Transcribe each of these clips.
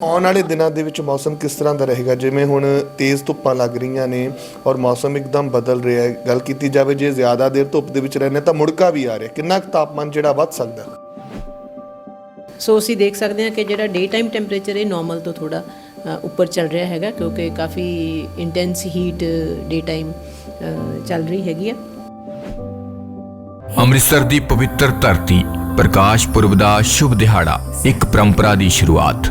ਆਉਣ ਵਾਲੇ ਦਿਨਾਂ ਦੇ ਵਿੱਚ ਮੌਸਮ ਕਿਸ ਤਰ੍ਹਾਂ ਦਾ ਰਹੇਗਾ? ਜਿਵੇਂ ਹੁਣ ਤੇਜ਼ ਧੁੱਪਾਂ ਲੱਗ ਰਹੀਆਂ ਨੇ ਔਰ ਮੌਸਮ ਇੱਕਦਮ ਬਦਲ ਰਿਹਾ ਹੈ। ਗੱਲ ਕੀਤੀ ਜਾਵੇ ਜੇ ਜ਼ਿਆਦਾ ਦੇਰ ਧੁੱਪ ਦੇ ਵਿੱਚ ਰਹਿੰਦੇ ਤਾਂ ਮੁੜਕਾ ਵੀ ਆ ਰਿਹਾ। ਕਿੰਨਾ ਕੁ ਤਾਪਮਾਨ ਜਿਹੜਾ ਵੱਧ ਸਕਦਾ? ਸੋ ਅਸੀਂ ਦੇਖ ਸਕਦੇ ਹਾਂ ਕਿ ਜਿਹੜਾ ਡੇ ਟਾਈਮ ਟੈਂਪਰੇਚਰ ਇਹ ਨਾਰਮਲ ਤੋਂ ਥੋੜਾ ਉੱਪਰ ਚੱਲ ਰਿਹਾ ਹੈਗਾ ਕਿਉਂਕਿ ਕਾਫੀ ਇੰਟੈਂਸ ਹੀਟ ਡੇ ਟਾਈਮ ਚੱਲ ਰਹੀ ਹੈਗੀ ਆ। ਅੰਮ੍ਰਿਤਸਰ ਦੀ ਪਵਿੱਤਰ ਧਰਤੀ ਪ੍ਰਕਾਸ਼ ਪੁਰਬ ਦਾ ਸ਼ੁਭ ਦਿਹਾੜਾ ਇੱਕ ਪਰੰਪਰਾ ਦੀ ਸ਼ੁਰੂਆਤ।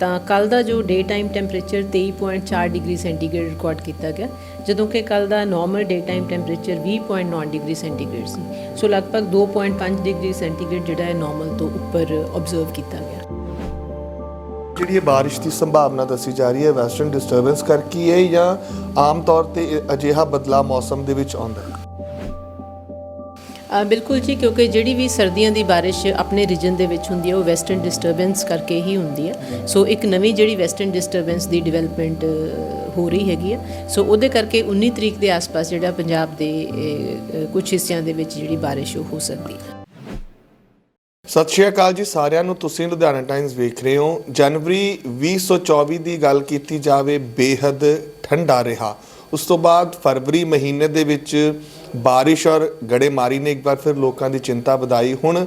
ਤਾਂ ਕੱਲ ਦਾ ਜੋ day time temperature 23.4 degree centigrade record ਕੀਤਾ ਗਿਆ, ਜਦੋਂ ਕਿ ਕੱਲ ਦਾ normal day time temperature 20.9 degree centigrade ਸੀ। ਸੋ ਲਗਭਗ 2.5 ਡਿਗਰੀ ਸੈਂਟੀਗ੍ਰੇਡ ਜਿਹੜਾ ਹੈ ਨਾਰਮਲ ਤੋਂ ਉੱਪਰ ਆਬਜ਼ਰਵ ਕੀਤਾ ਗਿਆ। ਜਿਹੜੀ ਇਹ ਬਾਰਿਸ਼ ਦੀ ਸੰਭਾਵਨਾ ਦੱਸੀ ਜਾ ਰਹੀ ਹੈ ਵੈਸਟਰਨ ਡਿਸਟਰਬੈਂਸ ਕਰਕੇ ਹੀ ਹੈ ਜਾਂ ਆਮ ਤੌਰ ਤੇ ਅਜਿਹਾ ਬਦਲਾਅ ਮੌਸਮ ਦੇ ਵਿੱਚ ਆਉਂਦਾ ਹੈ? ਬਿਲਕੁਲ ਜੀ, ਕਿਉਂਕਿ ਜਿਹੜੀ ਵੀ ਸਰਦੀਆਂ ਦੀ ਬਾਰਿਸ਼ ਆਪਣੇ ਰੀਜਨ ਦੇ ਵਿੱਚ ਹੁੰਦੀ ਹੈ, ਉਹ ਵੈਸਟਰਨ ਡਿਸਟਰਬੈਂਸ ਕਰਕੇ ਹੀ ਹੁੰਦੀ ਹੈ। ਸੋ ਇੱਕ ਨਵੀਂ ਜਿਹੜੀ ਵੈਸਟਰਨ ਡਿਸਟਰਬੈਂਸ ਦੀ ਡਿਵੈਲਪਮੈਂਟ ਹੋ ਰਹੀ ਹੈਗੀ ਹੈ। ਸੋ ਉਹਦੇ ਕਰਕੇ 19 ਤਰੀਕ ਦੇ ਆਸ-ਪਾਸ ਜਿਹੜਾ ਪੰਜਾਬ ਦੇ ਕੁਝ ਹਿੱਸਿਆਂ ਦੇ ਵਿੱਚ ਜਿਹੜੀ ਬਾਰਿਸ਼ ਉਹ ਹੋ ਸਕਦੀ ਹੈ। ਸਤਿ ਸ਼੍ਰੀ ਅਕਾਲ ਜੀ ਸਾਰਿਆਂ ਨੂੰ। ਤੁਸੀਂ ਲੁਧਿਆਣਾ ਟਾਈਮਸ ਵੇਖ ਰਹੇ ਹੋ। ਜਨਵਰੀ 2024 ਦੀ ਗੱਲ ਕੀਤੀ ਜਾਵੇ, ਬੇਹੱਦ ਠੰਡਾ ਰਿਹਾ। ਉਸ ਤੋਂ ਬਾਅਦ ਫਰਵਰੀ ਮਹੀਨੇ ਦੇ ਵਿੱਚ ਬਾਰਿਸ਼ ਔਰ ਗੜੇਮਾਰੀ ਨੇ ਇੱਕ ਵਾਰ ਫਿਰ ਲੋਕਾਂ ਦੀ ਚਿੰਤਾ ਵਧਾਈ। ਹੁਣ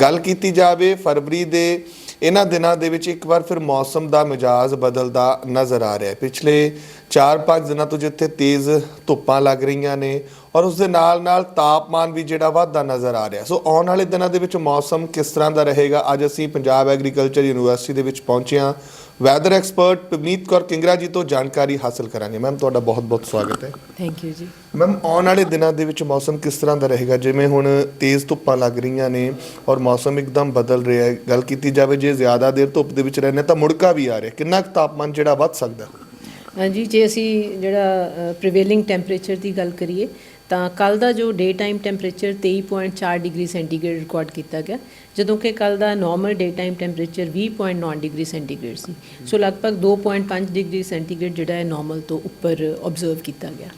ਗੱਲ ਕੀਤੀ ਜਾਵੇ ਫਰਵਰੀ ਦੇ, ਇਹਨਾਂ ਦਿਨਾਂ ਦੇ ਵਿੱਚ ਇੱਕ ਵਾਰ ਫਿਰ ਮੌਸਮ ਦਾ ਮਿਜਾਜ਼ ਬਦਲਦਾ ਨਜ਼ਰ ਆ ਰਿਹਾ ਹੈ। ਪਿਛਲੇ 4-5 ਦਿਨਾਂ ਤੋਂ ਜਿੱਥੇ ਤੇਜ਼ ਧੁੱਪਾਂ ਲੱਗ ਰਹੀਆਂ ਨੇ ਔਰ ਉਸ ਦੇ ਨਾਲ ਨਾਲ ਤਾਪਮਾਨ ਵੀ ਜਿਹੜਾ ਵਧਦਾ ਨਜ਼ਰ ਆ ਰਿਹਾ। ਸੋ ਆਉਣ ਵਾਲੇ ਦਿਨਾਂ ਦੇ ਵਿੱਚ ਮੌਸਮ ਕਿਸ ਤਰ੍ਹਾਂ ਦਾ ਰਹੇਗਾ ਅੱਜ ਅਸੀਂ ਪੰਜਾਬ ਐਗਰੀਕਲਚਰ ਯੂਨੀਵਰਸਿਟੀ ਦੇ ਵਿੱਚ ਪਹੁੰਚੇ ਹਾਂ। ਵੈਦਰ ਐਕਸਪਰਟ ਪਵਨੀਤ ਕੌਰ ਕਿੰਗਰਾ ਜੀ ਤੋਂ ਜਾਣਕਾਰੀ ਹਾਸਲ ਕਰਾਂਗੇ। ਮੈਮ ਤੁਹਾਡਾ ਬਹੁਤ-ਬਹੁਤ ਸਵਾਗਤ ਹੈ। ਥੈਂਕ ਯੂ ਜੀ। ਮੈਮ ਆਉਣ ਵਾਲੇ ਦਿਨਾਂ ਦੇ ਵਿੱਚ ਮੌਸਮ ਕਿਸ ਤਰ੍ਹਾਂ ਦਾ ਰਹੇਗਾ? ਜਿਵੇਂ ਹੁਣ ਤੇਜ਼ ਧੁੱਪਾਂ ਲੱਗ ਰਹੀਆਂ ਨੇ ਔਰ ਮੌਸਮ ਇੱਕਦਮ ਬਦਲ ਰਿਹਾ ਹੈ। ਗੱਲ ਕੀਤੀ ਜਾਵੇ ਜੇ ਜ਼ਿਆਦਾ ਦੇਰ ਧੁੱਪ ਦੇ ਵਿੱਚ ਰਹਿੰਦੇ ਤਾਂ ਮੁੜਕਾ ਵੀ ਆ ਰਿਹਾ ਕਿੰਨਾ ਕੁ ਤਾਪਮਾਨ ਜਿਹੜਾ ਵੱਧ ਸਕਦਾ? ਹੈ ਹਾਂਜੀ ਜੇ ਅਸੀਂ ਜਿਹੜਾ ਪ੍ਰੀਵੇਲਿੰਗ ਟੈਂਪਰੇਚਰ ਦੀ ਗੱਲ ਕਰੀਏ ਤਾਂ ਕੱਲ ਦਾ ਜੋ day time temperature 23.4 degree centigrade record ਕੀਤਾ ਗਿਆ ਜਦੋਂ ਕਿ ਕੱਲ ਦਾ normal day time temperature 20.9 degree centigrade ਸੀ। ਸੋ ਲਗਭਗ 2.5 ਡਿਗਰੀ ਸੈਂਟੀਗ੍ਰੇਡ ਜਿਹੜਾ ਹੈ ਨਾਰਮਲ ਤੋਂ ਉੱਪਰ ਆਬਜ਼ਰਵ ਕੀਤਾ ਗਿਆ।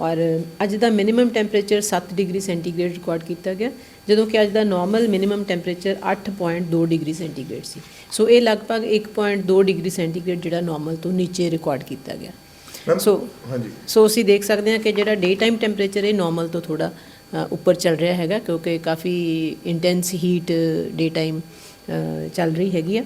ਔਰ ਅੱਜ ਦਾ minimum temperature 7 degree centigrade record ਕੀਤਾ ਗਿਆ। ਜਦੋਂ ਕਿ ਅੱਜ ਦਾ normal minimum temperature 8.2 degree centigrade ਸੀ। ਸੋ ਇਹ ਲਗਭਗ 1.2 ਡਿਗਰੀ ਸੈਂਟੀਗ੍ਰੇਡ ਜਿਹੜਾ ਨਾਰਮਲ ਤੋਂ ਨੀਚੇ ਰਿਕਾਰਡ ਕੀਤਾ ਗਿਆ। ਸੋ ਹਾਂਜੀ। ਸੋ ਅਸੀਂ ਦੇਖ ਸਕਦੇ ਹਾਂ ਕਿ ਜਿਹੜਾ ਡੇ ਟਾਈਮ ਟੈਂਪਰੇਚਰ ਇਹ ਨਾਰਮਲ ਤੋਂ ਥੋੜਾ ਉੱਪਰ ਚੱਲ ਰਿਹਾ ਹੈਗਾ ਕਿਉਂਕਿ ਕਾਫੀ ਇੰਟੈਂਸ ਹੀਟ ਡੇ ਟਾਈਮ ਚੱਲ ਰਹੀ ਹੈਗੀ ਆ।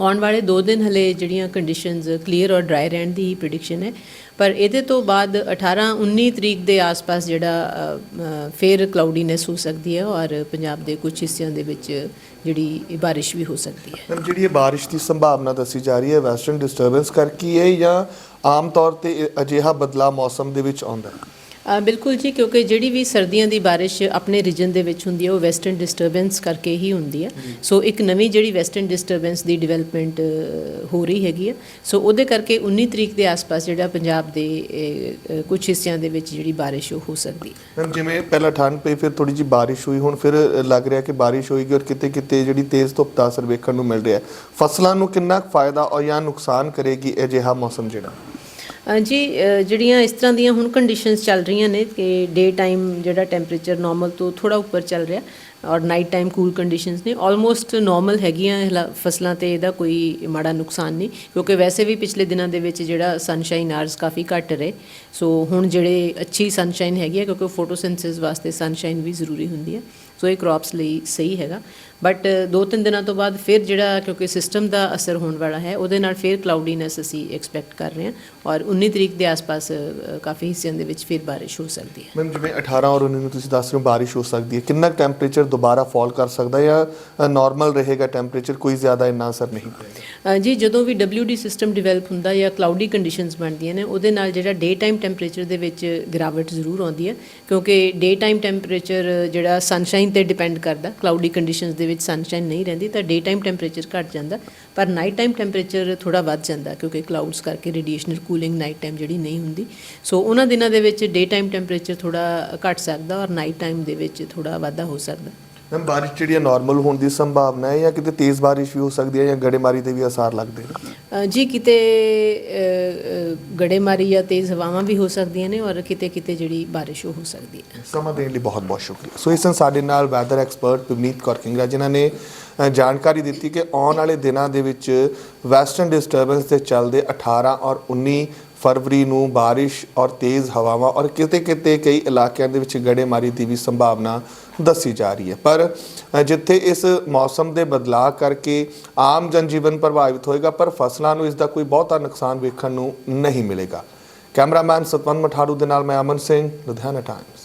ਆਉਣ ਵਾਲੇ 2 ਦਿਨ ਹਲੇ ਜਿਹੜੀਆਂ ਕੰਡੀਸ਼ਨਸ ਕਲੀਅਰ ਔਰ ਡਰਾਈ ਰਹਿਣ ਦੀ ਹੀ ਪ੍ਰੈਡਿਕਸ਼ਨ ਹੈ। ਪਰ ਇਹਦੇ ਤੋਂ ਬਾਅਦ 18 19 ਤਰੀਕ ਦੇ ਆਸ-ਪਾਸ ਜਿਹੜਾ ਅ, ਅ, ਫੇਰ ਕਲਾਉਡੀਨੈਸ ਹੋ ਸਕਦੀ ਹੈ ਔਰ ਪੰਜਾਬ ਦੇ ਕੁਝ ਹਿੱਸਿਆਂ ਦੇ ਵਿੱਚ ਜਿਹੜੀ ਬਾਰਿਸ਼ ਵੀ ਹੋ ਸਕਦੀ ਹੈ। ਮੈਮ ਜਿਹੜੀ ਇਹ ਬਾਰਿਸ਼ ਦੀ ਸੰਭਾਵਨਾ ਦੱਸੀ ਜਾ ਰਹੀ ਹੈ ਵੈਸਟਰਨ ਡਿਸਟਰਬੈਂਸ ਕਰਕੇ ਹੀ ਹੈ ਜਾਂ ਆਮ ਤੌਰ ਤੇ ਇਹ ਅਜਿਹਾ ਬਦਲਾਅ ਮੌਸਮ ਦੇ ਵਿੱਚ ਆਉਂਦਾ ਹੈ? ਬਿਲਕੁਲ ਜੀ ਕਿਉਂਕਿ ਜਿਹੜੀ ਵੀ ਸਰਦੀਆਂ ਦੀ ਬਾਰਿਸ਼ ਆਪਣੇ ਰੀਜਨ ਦੇ ਵਿੱਚ ਹੁੰਦੀ ਹੈ ਉਹ ਵੈਸਟਰਨ ਡਿਸਟਰਬੈਂਸ ਕਰਕੇ ਹੀ ਹੁੰਦੀ ਹੈ। ਸੋ ਇੱਕ ਨਵੀਂ ਜਿਹੜੀ ਵੈਸਟਰਨ ਡਿਸਟਰਬੈਂਸ ਦੀ ਡਿਵੈਲਪਮੈਂਟ ਹੋ ਰਹੀ ਹੈਗੀ ਹੈ। ਸੋ ਉਹਦੇ ਕਰਕੇ 19 ਤਰੀਕ ਦੇ ਆਸ-ਪਾਸ ਜਿਹੜਾ ਪੰਜਾਬ ਦੇ ਕੁਝ ਹਿੱਸਿਆਂ ਦੇ ਵਿੱਚ ਜਿਹੜੀ ਬਾਰਿਸ਼ ਉਹ ਹੋ ਸਕਦੀ ਹੈ। ਮੈਮ ਜਿਵੇਂ ਪਹਿਲਾਂ ਠੰਡ ਪਈ ਫਿਰ ਥੋੜੀ ਜਿਹੀ ਬਾਰਿਸ਼ ਹੋਈ ਹੁਣ ਫਿਰ ਲੱਗ ਰਿਹਾ ਕਿ ਬਾਰਿਸ਼ ਹੋਏਗੀ ਔਰ ਕਿਤੇ ਕਿਤੇ ਜਿਹੜੀ ਤੇਜ਼ ਧੁੱਪ ਦਾ ਅਸਰ ਵੇਖਣ ਨੂੰ ਮਿਲ ਰਿਹਾ ਹੈ। ਫਸਲਾਂ ਨੂੰ ਕਿੰਨਾ ਫਾਇਦਾ ਔਰ ਜਾਂ ਨੁਕਸਾਨ ਕਰੇਗੀ ਅਜਿਹਾ ਮੌਸਮ ਜਿਹੜਾ? ਜੀ ਜਿਹੜੀਆਂ ਇਸ ਤਰ੍ਹਾਂ ਦੀਆਂ ਹੁਣ ਕੰਡੀਸ਼ਨਸ ਚੱਲ ਰਹੀਆਂ ਨੇ ਕਿ ਡੇ ਟਾਈਮ ਜਿਹੜਾ ਟੈਂਪਰੇਚਰ ਨਾਰਮਲ ਤੋਂ ਥੋੜਾ ਉੱਪਰ ਚੱਲ ਰਿਹਾ ਔਰ ਨਾਈਟ ਟਾਈਮ ਕੂਲ ਕੰਡੀਸ਼ਨਸ ਨੇ ਆਲਮੋਸਟ ਨਾਰਮਲ ਹੈਗੀਆਂ ਹਲਾ- ਫਸਲਾਂ ਤੇ ਇਹਦਾ ਕੋਈ ਮਾੜਾ ਨੁਕਸਾਨ ਨਹੀਂ, ਕਿਉਂਕਿ ਵੈਸੇ ਵੀ ਪਿਛਲੇ ਦਿਨਾਂ ਦੇ ਵਿੱਚ ਜਿਹੜਾ ਸਨਸ਼ਾਈਨ ਆਰਸ ਕਾਫੀ ਘੱਟ ਰਹੇ ਸੋ ਹੁਣ ਜਿਹੜੇ ਅੱਛੀ ਸਨਸ਼ਾਈਨ ਹੈਗੀ ਹੈ, ਕਿਉਂਕਿ ਫੋਟੋਸਿੰਥੇਸਿਸ ਵਾਸਤੇ ਸਨਸ਼ਾਈਨ ਵੀ ਜ਼ਰੂਰੀ ਹੁੰਦੀ ਹੈ। ਸੋ ਇਹ ਕ੍ਰੌਪਸ ਲਈ ਸਹੀ ਹੈਗਾ। ਬਟ ਦੋ ਤਿੰਨ ਦਿਨਾਂ ਤੋਂ ਬਾਅਦ ਫਿਰ ਜਿਹੜਾ ਕਿਉਂਕਿ ਸਿਸਟਮ ਦਾ ਅਸਰ ਹੋਣ ਵਾਲਾ ਹੈ ਉਹਦੇ ਨਾਲ ਫਿਰ ਕਲਾਉਡੀਨੈਸ ਅਸੀਂ ਐਕਸਪੈਕਟ ਕਰ ਰਹੇ ਹਾਂ ਔਰ 19 ਤਰੀਕ ਦੇ ਆਸ-ਪਾਸ ਕਾਫੀ ਹਿੱਸਿਆਂ ਦੇ ਵਿੱਚ ਫਿਰ ਬਾਰਿਸ਼ ਹੋ ਸਕਦੀ ਹੈ। ਮੈਮ ਜਿਵੇਂ 18 ਔਰ 19 ਨੂੰ ਤੁਸੀਂ ਦੱਸ ਰਹੇ ਹੋ ਬਾਰਿਸ਼ ਹੋ ਸਕਦੀ ਹੈ। ਕਿੰਨਾ ਟੈਂਪਰੇਚਰ ਦੁਬਾਰਾ ਫਾਲ ਕਰ ਸਕਦਾ ਹੈ ਜਾਂ ਨਾਰਮਲ ਰਹੇਗਾ ਟੈਂਪਰੇਚਰ ਕੋਈ ਜ਼ਿਆਦਾ ਇੰਨਾ ਅਸਰ ਨਹੀਂ ਪਏਗਾ ਜੀ ਜਦੋਂ ਵੀ WD ਸਿਸਟਮ ਡਿਵੈਲਪ ਹੁੰਦਾ ਜਾਂ ਕਲਾਉਡੀ ਕੰਡੀਸ਼ਨਸ ਬਣਦੀਆਂ ਨੇ ਉਹਦੇ ਨਾਲ ਜਿਹੜਾ ਡੇ ਟਾਈਮ ਟੈਂਪਰੇਚਰ ਦੇ ਵਿੱਚ ਗਿਰਾਵਟ ਜ਼ਰੂਰ ਆਉਂਦੀ ਹੈ। ਕਿਉਂਕਿ ਡੇ ਟਾਈਮ ਟੈਂਪਰੇਚਰ ਜਿਹੜਾ ਸਨਸ਼ਾਈਨ ਤੇ ਡਿਪੈਂਡ ਕਰਦਾ। ਕਲਾਉਡੀ ਕੰਡੀਸ਼ਨਸ ਦੇ ਵਿੱਚ ਸਨਸ਼ਾਈਨ ਨਹੀਂ ਰਹਿੰਦੀ ਤਾਂ ਡੇ ਟਾਈਮ ਟੈਂਪਰੇਚਰ ਘਟ ਜਾਂਦਾ। ਪਰ ਨਾਈਟ ਟਾਈਮ ਟੈਂਪਰੇਚਰ ਥੋੜਾ ਵੱਧ ਜਾਂਦਾ ਕਿਉਂਕਿ ਕਲਾਊਡਸ ਕਰਕੇ ਰੇਡੀਏਸ਼ਨਲ ਕੂਲਿੰਗ ਨਾਈਟ ਟਾਈਮ ਜਿਹੜੀ ਨਹੀਂ ਹੁੰਦੀ। ਸੋ ਉਹਨਾਂ ਦਿਨਾਂ ਦੇ ਵਿੱਚ ਡੇ ਟਾਈਮ ਟੈਂਪਰੇਚਰ ਥੋੜਾ ਘਟ ਸਕਦਾ ਔਰ ਨਾਈਟ ਟਾਈਮ ਦੇ ਵਿੱਚ ਥੋੜਾ ਵਾਧਾ ਹੋ ਸਕਦਾ। ਮੈਮ, ਬਾਰਿਸ਼ ਜਿਹੜੀ ਹੈ ਨਾਰਮਲ ਹੋਣ ਦੀ ਸੰਭਾਵਨਾ ਹੈ ਜਾਂ ਕਿਤੇ ਤੇਜ਼ ਬਾਰਿਸ਼ ਵੀ ਹੋ ਸਕਦੀ ਹੈ ਜਾਂ ਗੜੇਮਾਰੀ ਦੇ ਵੀ ਅਸਾਰ ਲੱਗਦੇ ਨੇ? ਜੀ ਕਿਤੇ ਗੜੇਮਾਰੀ ਜਾਂ ਤੇਜ਼ ਹਵਾਵਾਂ ਵੀ ਹੋ ਸਕਦੀਆਂ ਨੇ ਔਰ ਕਿਤੇ ਕਿਤੇ ਜਿਹੜੀ ਬਾਰਿਸ਼ ਉਹ ਹੋ ਸਕਦੀ ਹੈ। ਸਮਾਂ ਦੇਣ ਲਈ ਬਹੁਤ ਬਹੁਤ ਸ਼ੁਕਰੀਆ। ਸੋ ਇਸ ਸਨ ਸਾਡੇ ਨਾਲ ਵੈਦਰ ਐਕਸਪਰਟ ਪਵਨੀਤ ਕੌਰ ਕਿੰਗਰਾ ਜਿਨ੍ਹਾਂ ਨੇ ਜਾਣਕਾਰੀ ਦਿੱਤੀ ਕਿ ਆਉਣ ਵਾਲੇ ਦਿਨਾਂ ਦੇ ਵਿੱਚ ਵੈਸਟਰਨ ਡਿਸਟਰਬੈਂਸ ਦੇ ਚੱਲਦੇ 18 ਔਰ 19 ਫਰਵਰੀ ਨੂੰ ਬਾਰਿਸ਼ ਔਰ ਤੇਜ਼ ਹਵਾਵਾਂ ਔਰ ਕਿਤੇ ਕਿਤੇ ਕਈ ਇਲਾਕਿਆਂ ਦੇ ਵਿੱਚ ਗੜੇਮਾਰੀ ਦੀ ਵੀ ਸੰਭਾਵਨਾ ਦੱਸੀ ਜਾ ਰਹੀ ਹੈ। ਪਰ ਜਿੱਥੇ ਇਸ ਮੌਸਮ ਦੇ ਬਦਲਾਅ ਕਰਕੇ ਆਮ ਜਨਜੀਵਨ ਪ੍ਰਭਾਵਿਤ ਹੋਏਗਾ, ਪਰ ਫਸਲਾਂ ਨੂੰ ਇਸ ਦਾ ਕੋਈ ਬਹੁਤਾ ਨੁਕਸਾਨ ਵੇਖਣ ਨੂੰ ਨਹੀਂ ਮਿਲੇਗਾ। ਕੈਮਰਾਮੈਨ ਸਤਵੰਤ ਮਠਾਰੂ ਦੇ ਨਾਲ ਮੈਂ ਅਮਨ ਸਿੰਘ, ਲੁਧਿਆਣਾ ਟਾਈਮਸ